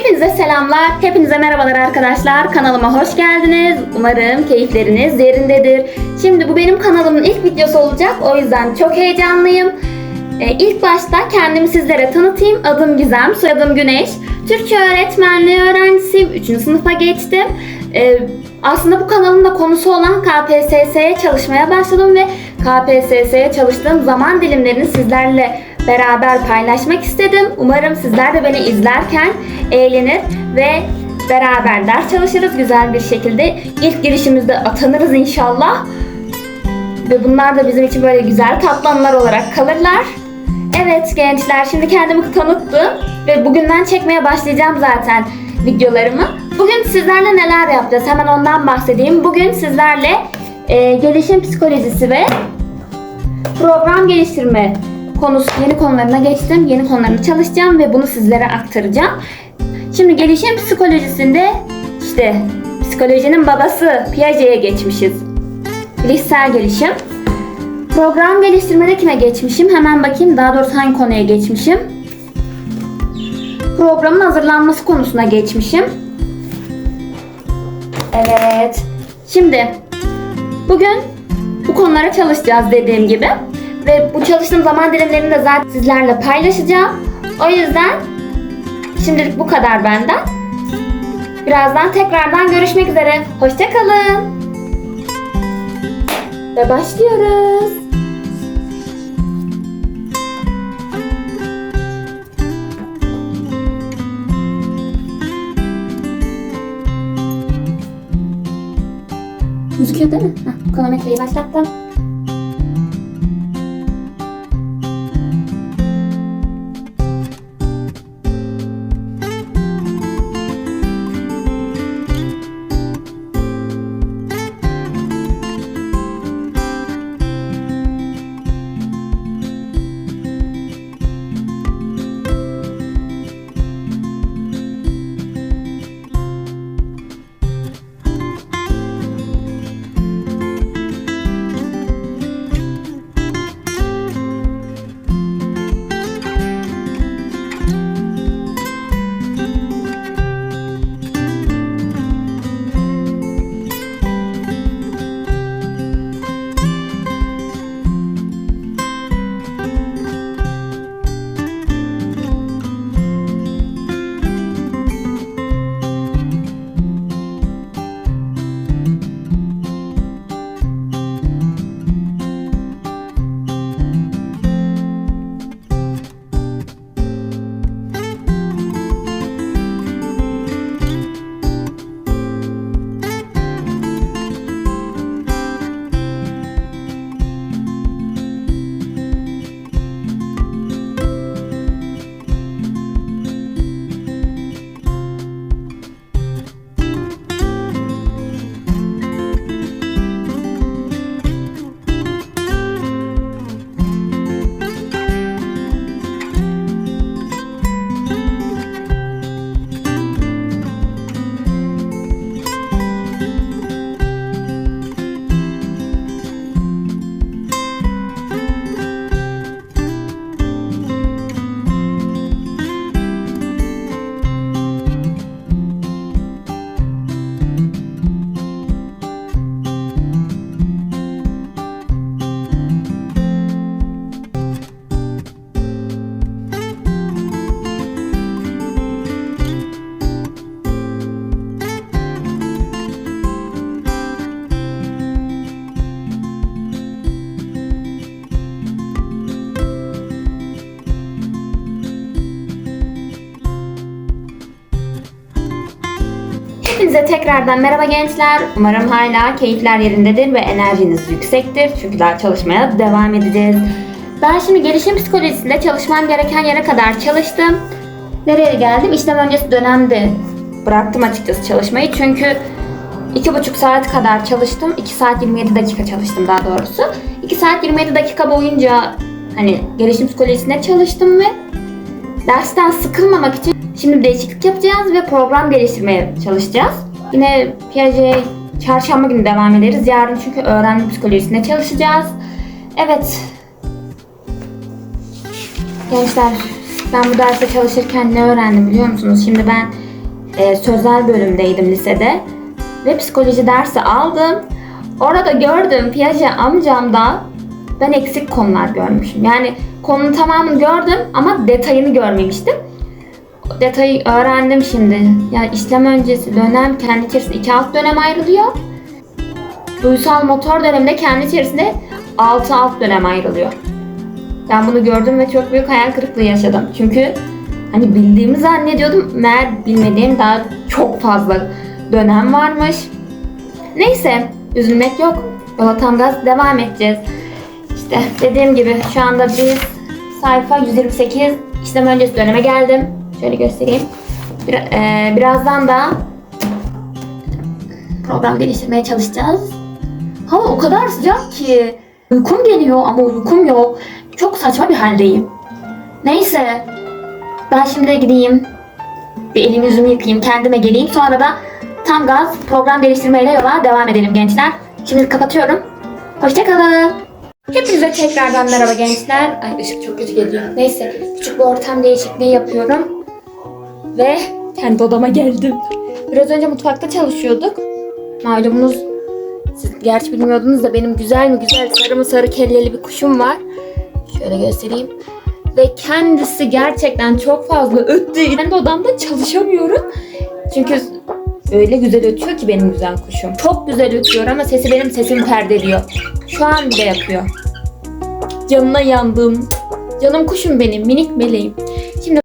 Hepinize selamlar, hepinize merhabalar arkadaşlar. Kanalıma hoş geldiniz. Umarım keyifleriniz yerindedir. Şimdi bu benim kanalımın ilk videosu olacak. O yüzden çok heyecanlıyım. Ee, ilk başta kendimi sizlere tanıtayım. Adım Gizem, soyadım Güneş. Türkçe öğretmenliği öğrencisiyim. 3. sınıfa geçtim. Ee, aslında bu kanalın da konusu olan KPSS'ye çalışmaya başladım ve KPSS'ye çalıştığım zaman dilimlerini sizlerle beraber paylaşmak istedim. Umarım sizler de beni izlerken eğlenir ve beraber ders çalışırız güzel bir şekilde. İlk girişimizde atanırız inşallah. Ve bunlar da bizim için böyle güzel tatlı olarak kalırlar. Evet gençler şimdi kendimi tanıttım ve bugünden çekmeye başlayacağım zaten videolarımı. Bugün sizlerle neler yapacağız hemen ondan bahsedeyim. Bugün sizlerle e, gelişim psikolojisi ve program geliştirme konusu yeni konularına geçtim. Yeni konularını çalışacağım ve bunu sizlere aktaracağım. Şimdi gelişim psikolojisinde işte psikolojinin babası Piaget'e geçmişiz. Bilişsel gelişim. Program geliştirmede kime geçmişim? Hemen bakayım daha doğrusu hangi konuya geçmişim? Programın hazırlanması konusuna geçmişim. Evet. Şimdi bugün bu konulara çalışacağız dediğim gibi. Ve bu çalıştığım zaman dilimlerini de zaten sizlerle paylaşacağım. O yüzden şimdilik bu kadar benden. Birazdan tekrardan görüşmek üzere. Hoşçakalın. Ve başlıyoruz. Gözüküyor değil mi? Heh, kronometreyi başlattım. Hepinize tekrardan merhaba gençler. Umarım hala keyifler yerindedir ve enerjiniz yüksektir. Çünkü daha çalışmaya devam edeceğiz. Ben şimdi gelişim psikolojisinde çalışmam gereken yere kadar çalıştım. Nereye geldim? İşlem öncesi dönemde bıraktım açıkçası çalışmayı. Çünkü iki buçuk saat kadar çalıştım. 2 saat 27 dakika çalıştım daha doğrusu. 2 saat 27 dakika boyunca hani gelişim psikolojisinde çalıştım ve dersten sıkılmamak için şimdi değişiklik yapacağız ve program geliştirmeye çalışacağız. Yine Piaget çarşamba günü devam ederiz. Yarın çünkü öğrenme psikolojisinde çalışacağız. Evet. Gençler ben bu derste çalışırken ne öğrendim biliyor musunuz? Şimdi ben e, sözel bölümdeydim lisede. Ve psikoloji dersi aldım. Orada gördüm Piaget amcamda ben eksik konular görmüşüm. Yani konunun tamamını gördüm ama detayını görmemiştim. Detayı öğrendim şimdi. Yani işlem öncesi dönem kendi içerisinde iki alt dönem ayrılıyor. Duysal motor döneminde kendi içerisinde 6 alt dönem ayrılıyor. Ben bunu gördüm ve çok büyük hayal kırıklığı yaşadım. Çünkü hani bildiğimi zannediyordum. Meğer bilmediğim daha çok fazla dönem varmış. Neyse üzülmek yok. Yola tam gaz devam edeceğiz. İşte dediğim gibi şu anda biz sayfa 128 işlem öncesi döneme geldim. Şöyle göstereyim. Bir, e, birazdan da program geliştirmeye çalışacağız. Hava o kadar sıcak ki uykum geliyor ama uykum yok. Çok saçma bir haldeyim. Neyse ben şimdi gideyim. Bir elimi yüzümü yıkayayım, kendime geleyim. Sonra da tam gaz program geliştirmeyle yola devam edelim gençler. Şimdi kapatıyorum. Hoşçakalın. Hepinize tekrardan merhaba gençler. Ay ışık çok kötü geliyor. Neyse küçük bir ortam değişikliği yapıyorum. Ve kendi odama geldim. Biraz önce mutfakta çalışıyorduk. Malumunuz siz gerçi bilmiyordunuz da benim güzel mi güzel sarı mı sarı kelleli bir kuşum var. Şöyle göstereyim. Ve kendisi gerçekten çok fazla öttüğü kendi odamda çalışamıyorum. Çünkü öyle güzel ötüyor ki benim güzel kuşum. Çok güzel ötüyor ama sesi benim sesimi perdeliyor. Şu an bile yapıyor. Canına yandım. Canım kuşum benim, minik meleğim. Şimdi